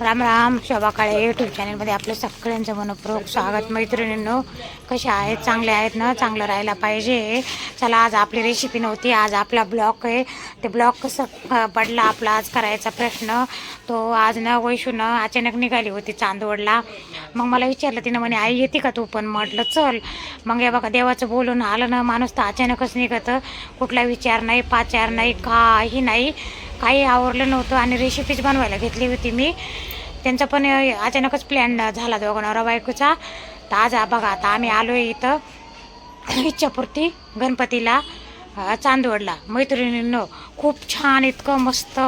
Ram Ram Shobha Kale YouTube चॅनलमध्ये आपलं सगळ्यांचं मनपूर्वक स्वागत. मैत्रिणींनो कसे आहेत? चांगले आहेत ना? चांगलं राहायला पाहिजे. चला आज आपली रेसिपी नव्हती आज आपला ब्लॉक आहे. ते ब्लॉक कसं पडला आपला आज करायचा प्रश्न. तो आज ना वैशूनं अचानक निघाली होती चांदवडला. मग मला विचारलं तिनं म्हणे आई येते का तू? पण म्हटलं चल. मग हे बघा देवाचं बोलून आलं ना माणूस तर अचानकच निघतं. कुठला विचार नाही पाचार नाही काही नाही. काही आवरलं नव्हतं आणि रेसिपीज बनवायला घेतली होती मी. त्यांचा पण अचानकच प्लॅन झाला दोघं नवरा बायकोचा. तर आज बघा आता आम्ही आलो आहे इथं इच्छापूर्ती गणपतीला चांदवडला. मैत्रिणींनो खूप छान इतकं मस्त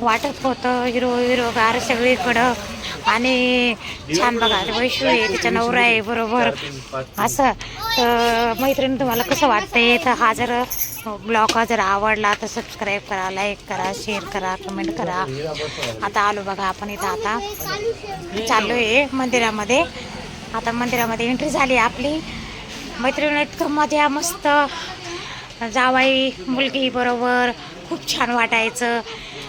वाटत होतं हिरो हिरोगार सगळीकडं. आणि छान बघा वैशू आहे तिचा नवरा आहे बरोबर. असं तर मैत्रिणी तुम्हाला कसं वाटतंय? तर हा जर ब्लॉग जर आवडला तर सबस्क्राईब करा लाईक करा शेअर करा कमेंट करा. आता आलो बघा आपण इथं आता. चाललो आहे मंदिरामध्ये. आता मंदिरामध्ये एंट्री झाली आपली. मैत्रिणी इतकं मजा मस्त. जावाई मुलगी बरोबर. खूप छान वाटायचं.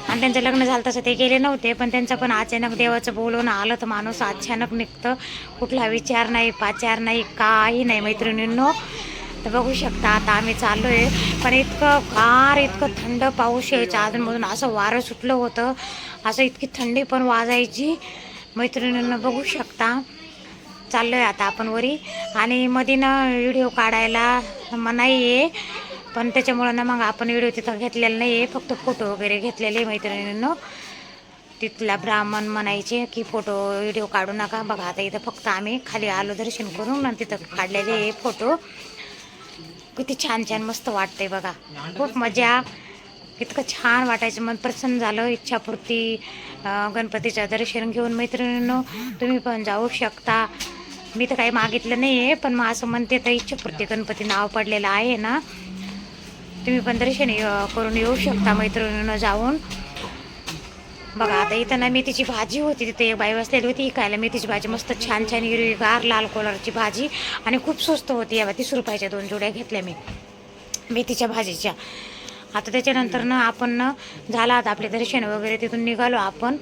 आणि त्यांचं लग्न झालं तसं ते गेले नव्हते पण त्यांचं पण अचानक देवाचं बोलवून आलं तर माणूस अचानक निघतं. कुठला विचार नाही पाचार नाही काही नाही मैत्रिणींनो. तर बघू शकता आता आम्ही चाललो आहे पण इतकं गार इतकं थंड पाऊस यायचा अजूनमधून असं वारं सुटलं होतं. असं इतकी थंडी पण वाजायची. मैत्रिणींना बघू शकता. चाललो आहे आता आपण वरी. आणि मध्ये ना व्हिडिओ काढायला मनाई आहे पण त्याच्यामुळं ना मग आपण व्हिडिओ तिथं घेतलेला नाही आहे फक्त फोटो वगैरे घेतलेले मैत्रिणींनो. तिथला ब्राह्मण म्हणायचे की फोटो व्हिडिओ काढू नका. बघा आता इथं फक्त आम्ही खाली आलो दर्शन करून आणि तिथं काढलेले आहे फोटो. किती छान छान मस्त वाटतंय बघा. खूप मजा. इतकं छान वाटायचं. मन प्रसन्न झालं. इच्छापूर्ती गणपतीचं दर्शन घेऊन मैत्रिणींनो तुम्ही पण जाऊ शकता. मी तर काही मागितलं नाही आहे पण मग असं म्हणते तर इच्छापूर्ती गणपती नाव पडलेलं आहे ना. तुम्ही पण दर्शन करून येऊ शकता मैत्रिणीनं जाऊन. बघा आता इथं ना मेथीची भाजी होती तिथे एक बाई बसलेली होती खायला मेथीची भाजी मस्त छान छान हिरवीगार लाल कलरची भाजी आणि खूप स्वस्त होती. या तीस रुपयाच्या दोन जोड्या घेतल्या मी मेथीच्या भाजीच्या. आता त्याच्यानंतर ना आपण ना झाला आता आपले दर्शन वगैरे तिथून निघालो आपण.